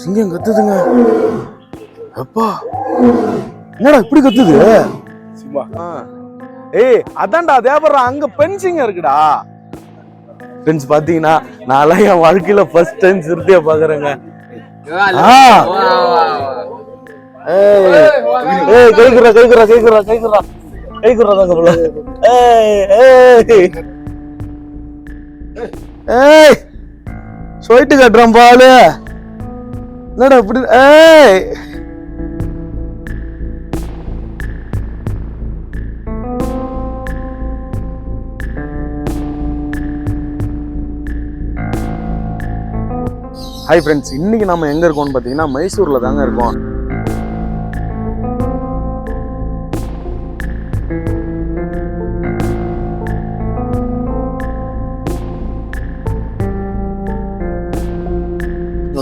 சிங்கம் கத்துதுங்க. அப்பா என்னடா இப்படி கத்துது? சிம்மா. ஆ. ஏய் அதான்டா தேவரா அங்க பெண் சிங்கம் இருக்குடா. ஃப்ரெண்ட்ஸ் பாத்தீங்கன்னா நான் என் வாழ்க்கையில ஃபர்ஸ்ட் டைம் சிறுத்தைய பாக்குறேங்க. ஆ. ஏய் ஏய் கைக்குறா கைக்குறா கைக்குறா கைக்குறா. கைக்குறா தாங்க போல. ஏய் ஏய். ஏய் சொல்லிட்டு கட்டுறான் பாலு. என்னடா இப்படி? ஏய்! ஹாய் ஃப்ரெண்ட்ஸ் இன்னைக்கு நம்ம எங்க இருக்கோம்னு பார்த்தீங்கன்னா மைசூரில் தாங்க இருக்கோம்.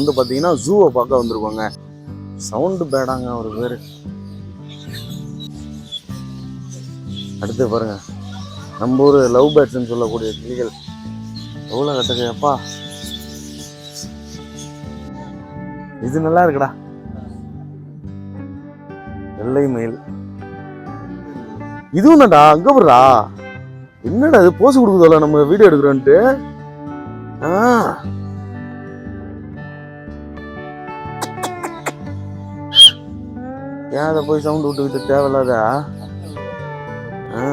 வந்து பார்த்தீங்கன்னா ஜூவை பார்க்க வந்திருக்கோங்க. சவுண்டு பேடாங்க ஒரு பேர். அடுத்து பாருங்க. நம்ம ஊர் லவ் பேர்ட்ஸ்னு சொல்லக்கூடிய கிளிகள். எவ்வளோ கட்டுக்கு இது நல்லா இருக்குடா. வெள்ளை மயில். இதுவும் என்னடா? அங்க போடுறா என்னடா இது? போஸ் கொடுக்குதோல நம்ம வீடியோ எடுக்கிறோன்ட்டு? ஆ. ஏன் அதை போய் சவுண்ட் விட்டுக்கிட்டு தேவையில்லாதா? ஆ.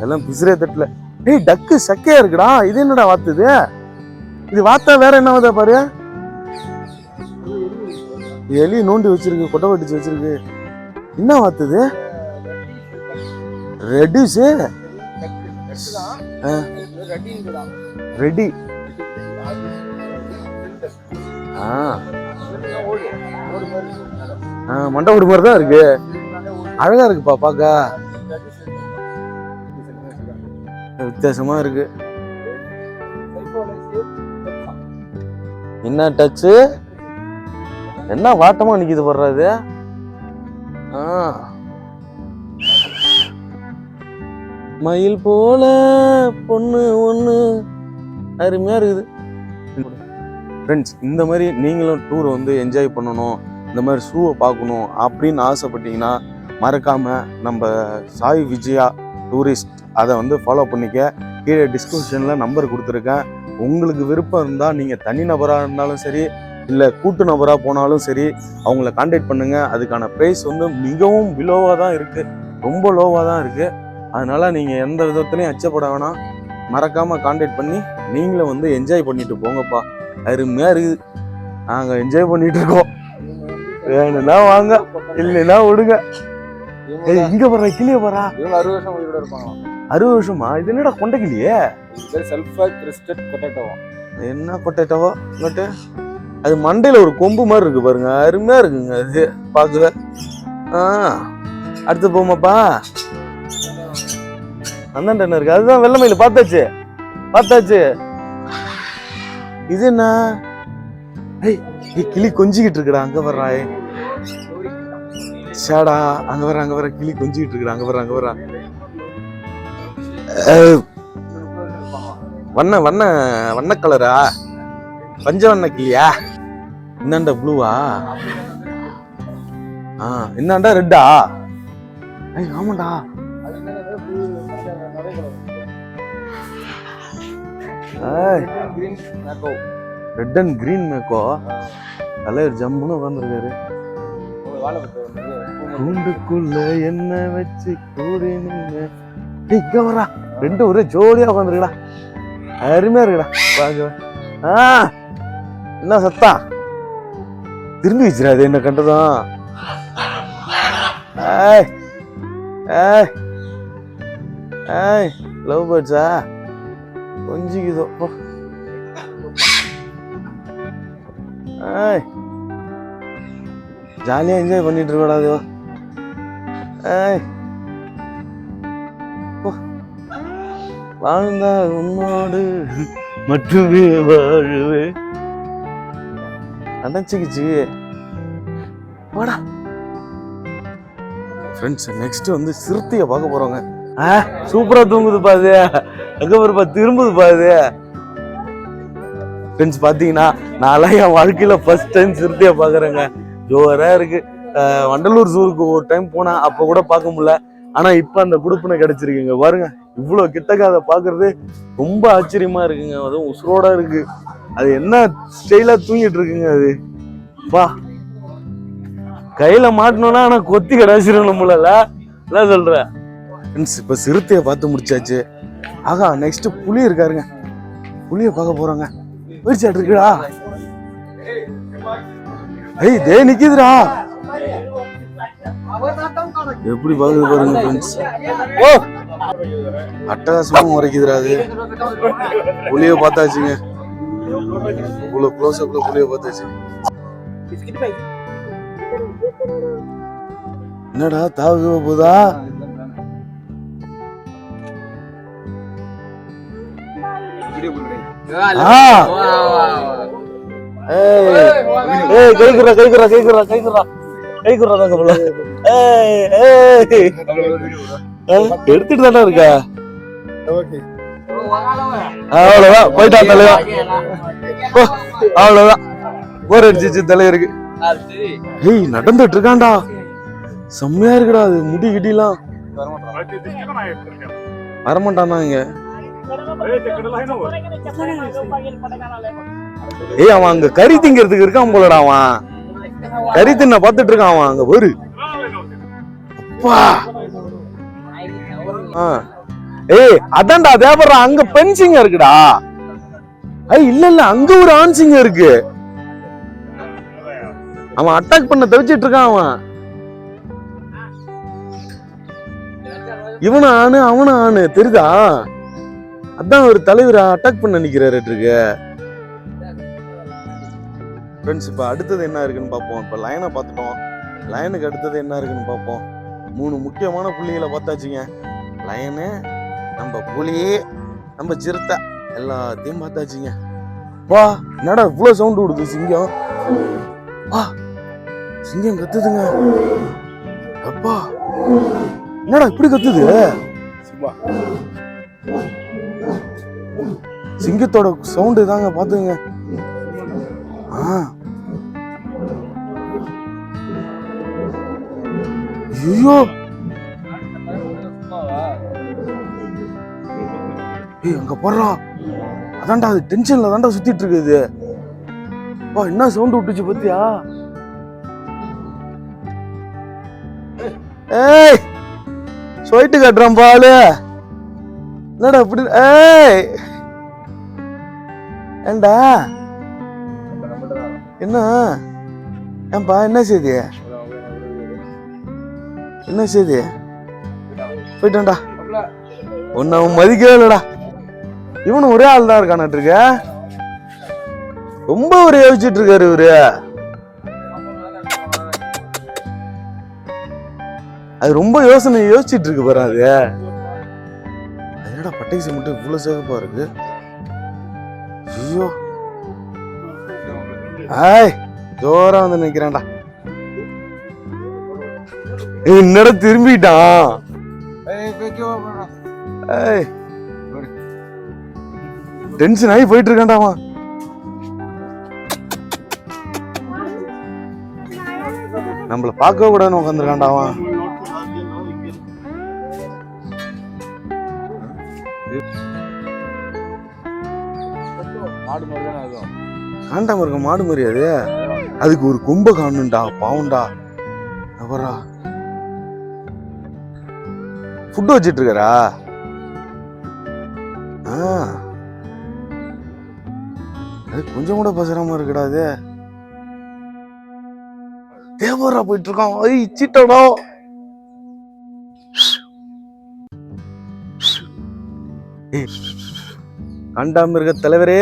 எல்லாம் பிசிறே தட்டல. டேய் டக்கு சக்கையா இருக்குடா. இது என்னடா வாத்துது இது? வாத்தா வேற என்ன வாதா பாரு? எலி நோண்டி வச்சிருக்கு கொட்டை வட்டிச்சு வச்சிருக்கு. என்ன வாத்துது ரெடிஸு ரெடி ஆ. மண்டை ஓடு மாதிரி தான் இருக்கு. அழகா இருக்குப்பா பாக்க. வித்தியாசமா இருக்கு. என்ன டச்சு என்ன வாட்டமா நிக்குது படுறது ஆ. மயில் போல பொண்ணு ஒண்ணு. அருமையா இருக்குது. ஃப்ரெண்ட்ஸ் இந்த மாதிரி நீங்களும் டூர் வந்து என்ஜாய் பண்ணணும் இந்த மாதிரி ஷூவை பார்க்கணும் அப்படின்னு ஆசைப்பட்டீங்கன்னா மறக்காமல் நம்ம சாய் விஜயா டூரிஸ்ட் அதை வந்து ஃபாலோ பண்ணிக்க. கீழே டிஸ்கிரிப்ஷனில் நம்பர் கொடுத்துருக்கேன். உங்களுக்கு விருப்பம் இருந்தால் நீங்கள் தனி நபராக இருந்தாலும் சரி இல்லை கூட்டு நபராக போனாலும் சரி அவங்கள காண்டாக்ட் பண்ணுங்கள் அதுக்கான ப்ரைஸ் வந்து மிகவும் பிலோவாக தான் இருக்குது ரொம்ப லோவாக தான் இருக்குது அதனால் நீங்கள் எந்த விதத்துலையும் அச்சப்பட வேணாம். மறக்காமல் காண்டாக்ட் பண்ணி நீங்களும் வந்து என்ஜாய் பண்ணிட்டு போங்கப்பா. அருமையாக இருக்குது. நாங்கள் என்ஜாய் பண்ணிட்டு இருக்கோம் வேணும்னா வாங்க இல்லைன்னா விடுங்க. ஏய் இங்க போறா கிளிய போறா இவங்க அறுபது வருஷம் உயிரோட இருப்பாங்க அறுபது வருஷமா? இது என்னடா கொண்ட கிளியே செல்ஃபா கிறிஸ்டட் பொட்டேட்டோவா என்ன கொட்டைட்டவோ இங்கிட்டு. அது மண்டையில ஒரு கொம்பு மாதிரி இருக்கு பாருங்க. அருமையா இருக்குங்க அது. பாக்குற ஆ அடுத்து போமாப்பா. அந்தாண்ட என்ன இருக்கு? அதுதான் வெள்ளை மயில் பார்த்தாச்சு. பார்த்தாச்சு. இது என்ன? ஏய் ஏய், கிளி கொஞ்சிக்கிட்டு இருக்குடா அங்க வர்றாய் சேடா அங்க வர அங்க வர கிளி கொஞ்சிக்கிட்டு இருக்குடா அங்க வர அங்க வர வண்ண வண்ண வண்ண கலரா? பஞ்ச வண்ண கிளியா? என்னண்டா ப்ளூவா? ஆ என்னண்டா ரெட்டா? ஐய் ஆமாண்டா. ரெட் அண்ட் கிரீன் மேக்கோ? தலைவர் ஜம்முன்னு உட்காந்துருக்காரு கூண்டுக்குள்ள என்ன வச்சு கூடி நின்று? வரா ரெண்டு ஒரே ஜோடியா உட்காந்துருக்கடா அருமையா இருக்குடா. பாக்க ஆ. என்ன சத்தா? திரும்பி வச்சிடாது என்ன கண்டதும் ஏய். ஏய். ஏய் லவ் பேர்ட்ஸா? கொஞ்சிக்குதோ. போ. ஏய். ஜாலியாக என்ஜாய் பண்ணிட்டு இருக்கடா ஏய். வாழ்ந்தா உன்னோடு மட்டுமே வாழுவே அடைச்சிக்கிச்சு. வாடா ஃப்ரெண்ட்ஸ் நெக்ஸ்ட் வந்து சிறுத்தையை பார்க்க போகிறோங்க ஆ சூப்பரா தூங்குது பாது அதுக்கப்புறப்பா திரும்புது பாது ஃப்ரெண்ட்ஸ் பார்த்தீங்கன்னா நான்லாம் என் வாழ்க்கையில் ஃபர்ஸ்ட் டைம் சிறுத்தையை பார்க்குறேங்க ஜோராக இருக்கு. வண்டலூர் ஜூருக்கு ஒரு டைம் போனேன் அப்போ கூட பார்க்க முடியல. ஆனால் இப்போ அந்த குடுப்பினை கிடச்சிருக்குங்க. பாருங்க இவ்வளோ கிட்டக்க அதை பார்க்கறது ரொம்ப ஆச்சரியமா இருக்குங்க. அதுவும் உசுரோட இருக்கு. அது என்ன ஸ்டைலாக தூங்கிட்டு இருக்குங்க அது. வா கையில மாட்டணும்னா ஆனால் கொத்தி கிடாச்சிரும் நம்மளால என்ன சொல்கிறேன் ஃப்ரெண்ட்ஸ் இப்போ சிறுத்தையை பார்த்து முடிச்சாச்சு. ஆகா நெக்ஸ்ட் புலி இருக்காருங்க. புலியை பார்க்க போறோங்க. போயிடுச்சாட்டு இருக்குடா. ஐய் தே நிக்குதுடா. எப்படி பாக்குது பாருங்க ஃப்ரெண்ட்ஸ் ஓ! அட்டகாசமும் உரைக்குதுடா அது. புளிய பார்த்தாச்சுங்க. இவ்வளவு க்ளோஸ் அப்ல புளிய பார்த்தாச்சு. என்னடா தாவு போதா ஏய் ஏய் கைக்குறா கைக்குறா கைக்குறா கைக்குறா கைக்குறா தான் கபல ஏய் ஏய். எடுத்துட்டு தானே இருக்க? அவ்வளவுதான். போயிட்டா தலைவா. அவ்வளவுதான். போர் அடிச்சிச்சு தலைவருக்கு. ஏய் நடந்துட்டு இருக்கான்டா செம்மையா இருக்குடா அது முடி கிட்டிலாம் வரமாட்டானா இங்க? ஏய் அவன் அங்க கறி திங்கிறதுக்கு இருக்கான் போலடா அவன். கறி தின்ன பார்த்துட்டு இருக்கான் அவன் அங்க பாரு அப்பா. ஏய் அதான்டா தேவரா அங்க பெண் சிங்கம் இருக்குடா. ஐய் இல்ல இல்ல அங்க ஒரு ஆண் சிங்கம் இருக்கு. அவன் அட்டாக் பண்ண தவிச்சிட்டு இருக்கான் அவன். இவனும் ஆணு அவனும் ஆணு தெரியுதா? அதான் ஒரு தலைவர் அட்டாக் பண்ண நிற்கிறாருட்டுருக்கு ஃப்ரெண்ட்ஸ் இப்போ அடுத்தது என்ன இருக்குன்னு பார்ப்போம். இப்போ லைனை பார்த்துட்டோம். லைனுக்கு அடுத்தது என்ன இருக்குன்னு பார்ப்போம். மூணு முக்கியமான புள்ளிகளை பார்த்தாச்சுங்க. லைனு நம்ம புலி நம்ம சிறுத்தை எல்லாத்தையும் பார்த்தாச்சுங்க. வா என்னடா இவ்வளோ சவுண்டு விடுது சிங்கம்? வா சிங்கம் கத்துதுங்க. அப்பா என்னடா இப்படி கத்துது? சும்மா. சிங்கத்தோட சவுண்டு தாங்க பார்த்துங்க ஆ. ஐயோ. ஏய் அங்க போடுறா அதான்டா அது டென்ஷன்ல தான்டா சுத்திட்டு இருக்குது வா என்ன சவுண்ட் விட்டுச்சு பத்தியா? ஏய் சொல்லிட்டு கட்டுறான் பாலு. என்னடா இப்படி ஏய். ஏண்டா என்ன? ஏன்பா என்ன செய்தி? என்ன செய்தி? போயிட்டான்டா. உன்னை அவன் மதிக்கவே இல்லடா. இவனும் ஒரே ஆள் தான் இருக்கானாட்டிருக்க ரொம்ப ஒரு யோசிச்சுட்டு இருக்காரு இவரு. அது ரொம்ப யோசனை யோசிச்சுட்டு இருக்கு பாரு அது. என்னடா பட்டைசி மட்டும் இவ்வளவு சேகப்பா இருக்கு? ஐயோ. ஆய் ஜோரா வந்து நிக்கிறான்டா. என்னடா திரும்பிட்டான்? ஏய் டென்ஷன் ஆகி போயிட்டு இருக்கான்டா அவன். நம்மள பார்க்க கூடாதுன்னு உட்காந்துருக்கான்டா காண்டாம இருக்க மாடு மரியாது அதுக்கு ஒரு கும்ப காணுண்டா பாவம்டா. அவரா ஃபுட்டு வச்சிட்டு இருக்காரா ஆ. அது கொஞ்சம் கூட பசராம இருக்கடா அது. தேவரா போயிட்டு இருக்கான் ஐய் சீட்டடா. காண்டாம இருக்க தலைவரே.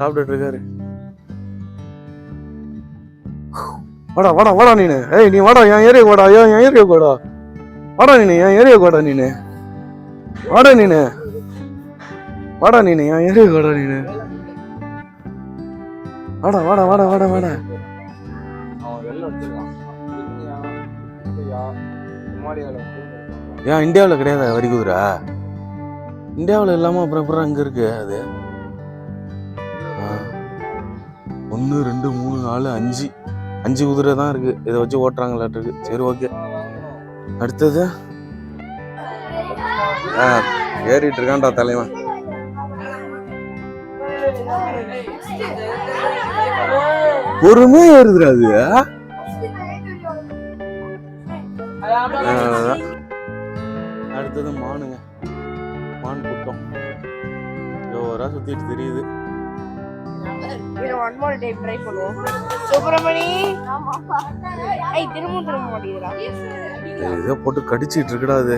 சாப்பிட்டுட்டு இருக்காரு. வாடா வாடா வாடா நீனு. ஏய் நீ வாடா என் ஏரியா வாடா ஏன் என் ஏரியா வாடா. வாடா நீனு என் ஏரியா வாடா நீனு. வாடா நீனு. வாடா நீனு என் ஏரியா வாடா நீனு. வாடா வாடா வாடா வாடா வாடா. ஏன் இந்தியாவில் கிடையாதா வரி குதிரா? இந்தியாவில் இல்லாமல் அப்புறம் அப்புறம் அங்கே இருக்கு அது? ஒன்று ரெண்டு மூணு நாலு அஞ்சு. அஞ்சு குதிரை தான் இருக்கு. இதை வச்சு ஓட்டுறாங்களாட்டு சரி ஓகே. அடுத்தது? ஆ ஏறிட்டு இருக்கான்டா தலைவன். பொறுமையா ஏறுதுடா அது. அடுத்தது மானுங்க. மான் கூட்டம். ஜோரா சுத்திட்டு தெரியுது. ஒன் மோர் டைம் ட்ரை பண்ணுவோம். சுப்பிரமணி! ஐய் திரும்ப திரும்ப மாட்டேங்கிறா ஏதோ போட்டு கடிச்சிட்டு இருக்குடா அது.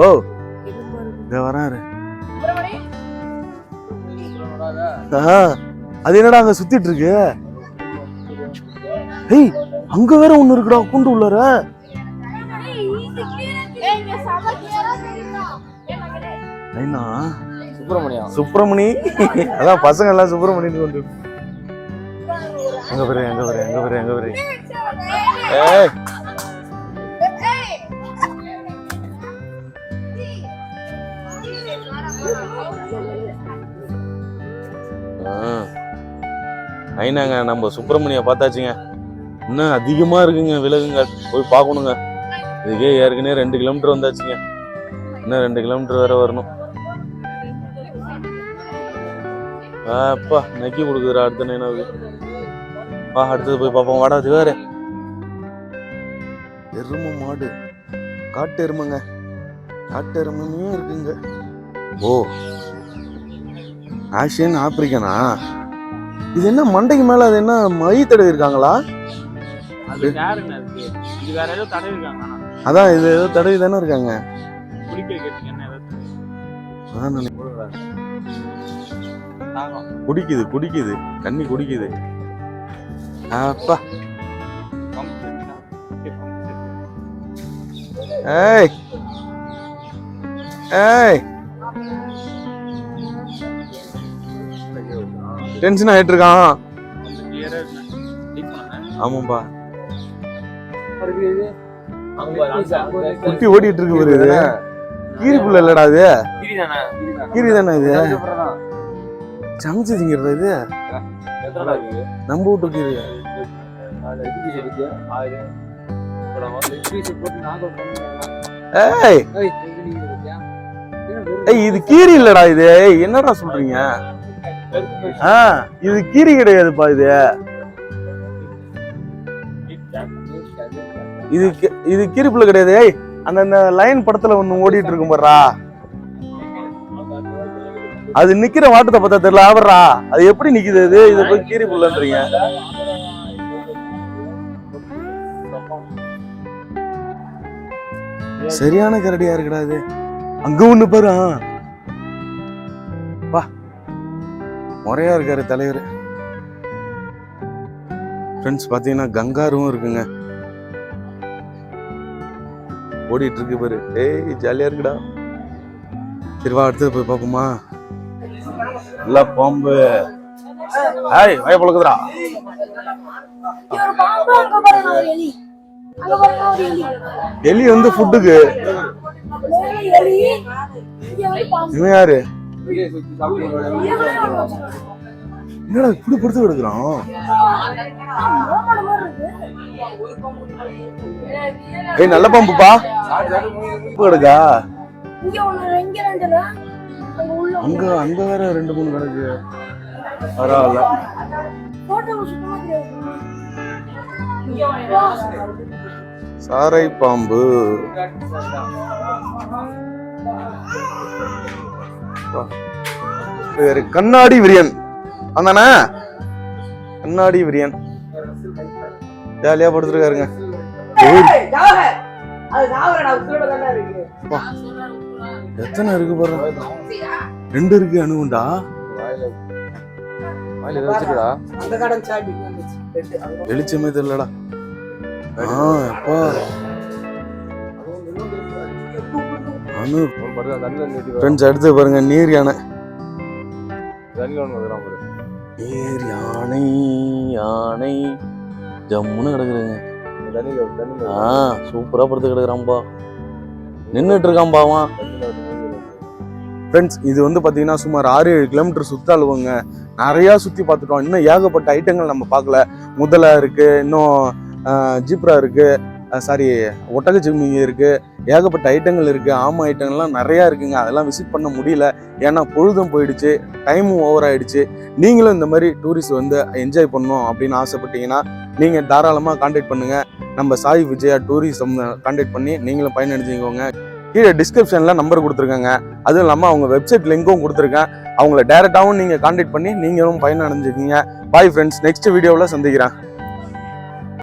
ஓ இத வராரு. அது என்னடா அங்க சுத்திட்டு இருக்கு? ஏய் அங்க வேற ஒண்ணு இருக்குடா குண்டு உள்ளார. ஐனா சுப்பிரமணியம் சுப்பிரமணி? அதான் பசங்க எல்லாம் சுப்பிரமணின்னு கொண்டு எங்க பாரு எங்க பாரு எங்க பாரு எங்க பாரு. ஏய். ஐநாங்க நம்ம சுப்பிரமணிய பார்த்தாச்சுங்க. இன்னும் அதிகமா இருக்குங்க விலகுங்க போய் பார்க்கணுங்க. இதுக்கே ஏற்கனவே ரெண்டு கிலோமீட்டர் வந்தாச்சுங்க. இன்னும் ரெண்டு கிலோமீட்டர் வேற வரணும். அப்பா நக்கி கொடுக்குதுரா அடுத்த நைனாவுக்கு. வா அடுத்தது போய் பார்ப்போம். வாடா அது வேற. எருமை மாடு. காட்டு எருமைங்க. காட்டு எருமையும் இருக்குங்க. ஓ. ஆசியன் ஆப்பிரிக்கனா? இது என்ன மண்டைக்கு மேல அது என்ன மை தடவி இருக்காங்களா? அது யாருங்க இருக்கு இது வேற ஏதோ தடவி இருக்காங்க அதான் இது ஏதோ தடவி தானே இருக்காங்க. குடிக்குது குடிக்குது. தண்ணி குடிக்குது. அப்பா. ஏய் ஏய் டென்ஷன் ஆயிட்டு இருக்கான். ஆமாம்பா. குட்டி ஓடிட்டு இருக்கு பாரு இது கீரி புள்ள இல்லடா இது? கீரி தானே இது. சமைச்சு திங்கிறதா இது? நம்ம வீட்டு கீரி அதுல இட்லி இருக்கு. ஆறு. அப்புறம் வந்து இட்லி சூப் போட்டு நாக்கு பண்ணுவாங்க. ஏய்! ஏய், இது ஏய் இது கீரி இல்லடா இது. என்னடா சொல்றீங்க? ஆ இது கீரி கிடையாதுப்பா இது. இது இது கீரி புள்ள கிடையாது. ஏய் அந்த லைன் படத்துல ஒண்ணு ஓடிட்டு இருக்கும் பாருடா. அது நிக்கிற வாட்டத்தை பார்த்தா தெரியல. ஆவறா. அது எப்படி நிக்குது அது இத போய் கீரி புள்ளன்றீங்க. சரியான கரடியா இருக்குடா இது. அங்க ஒண்ணு பாரு. வா. முறையா இருக்காரு தலைவர். ஃப்ரெண்ட்ஸ் பாத்தீங்கன்னா கங்காரும் இருக்குங்க. ஓடிட்டு இருக்கு பாரு. ஏய் ஜாலியா இருக்குடா. சரி வா அடுத்தது போய் பார்ப்போமா? நல்லா பாம்பு. ஹாய் வாய பழக்குதுடா. எலி வந்து ஃபுட்டுக்கு இவன் யாரு? என்னடா இப்படி படுத்து கிடக்குறான்? ஏய் நல்ல பாம்புப்பா. பாம்பு கிடக்கா அங்க அங்க வேற ரெண்டு மூணு கிடக்கு பரவாயில்ல சாரை பாம்பு. வேறு கண்ணாடி விரியன். அந்தானே கண்ணாடி விரியன். ஜாலியா படுத்துருக்காருங்க. எத்தனை இருக்கு பாரு? ரெண்டு இருக்கு அணுகுண்டா. வெளிச்சமே தெரியலடா. ஆ அப்பா அணு. ஃப்ரெண்ட்ஸ் அடுத்து பாருங்க நீர் யானை. நீர் யானை யானை. ஜம்முன்னு கிடக்குறேங்க ஆ சூப்பரா படுத்து கிடக்குறான்பா. நின்னுட்டு இருக்கான்பா ஃப்ரெண்ட்ஸ் இது வந்து பார்த்தீங்கன்னா சுமார் ஆறு ஏழு கிலோமீட்டர் சுற்றளவுங்க நிறையா சுற்றி பார்த்துட்டோம். இன்னும் ஏகப்பட்ட ஐட்டங்கள் நம்ம பார்க்கல. முதலை இருக்குது இன்னும் ஜீப்ரா இருக்குது சாரி ஒட்டக ஜிம்மி இருக்குது ஏகப்பட்ட ஐட்டங்கள் இருக்குது ஆமை ஐட்டங்கள்லாம் நிறையா இருக்குங்க. அதெல்லாம் விசிட் பண்ண முடியல. ஏன்னா பொழுதும் போயிடுச்சு டைமும் ஓவர் ஆயிடுச்சு. நீங்களும் இந்த மாதிரி டூரிஸ்ட் வந்து என்ஜாய் பண்ணணும் அப்படின்னு ஆசைப்பட்டீங்கன்னா நீங்கள் தாராளமாக கான்டாக்ட் பண்ணுங்கள் நம்ம சாய் விஜயா டூரிசம் கான்டாக்ட் பண்ணி நீங்களும் பயனடைஞ்சுக்கோங்க. கீழே டிஸ்கிரிப்ஷனில் நம்பர் கொடுத்துருக்காங்க. அதுவும் இல்லாமல் அவங்க வெப்சைட் லிங்க்கும் கொடுத்துருக்கேன். அவங்கள டேரெக்டாகவும் நீங்கள் காண்டாக்ட் பண்ணி நீங்களும் பயன் அடைஞ்சிருக்கீங்க பாய் ஃப்ரெண்ட்ஸ் நெக்ஸ்ட் வீடியோவில் சந்திக்கிறேன்.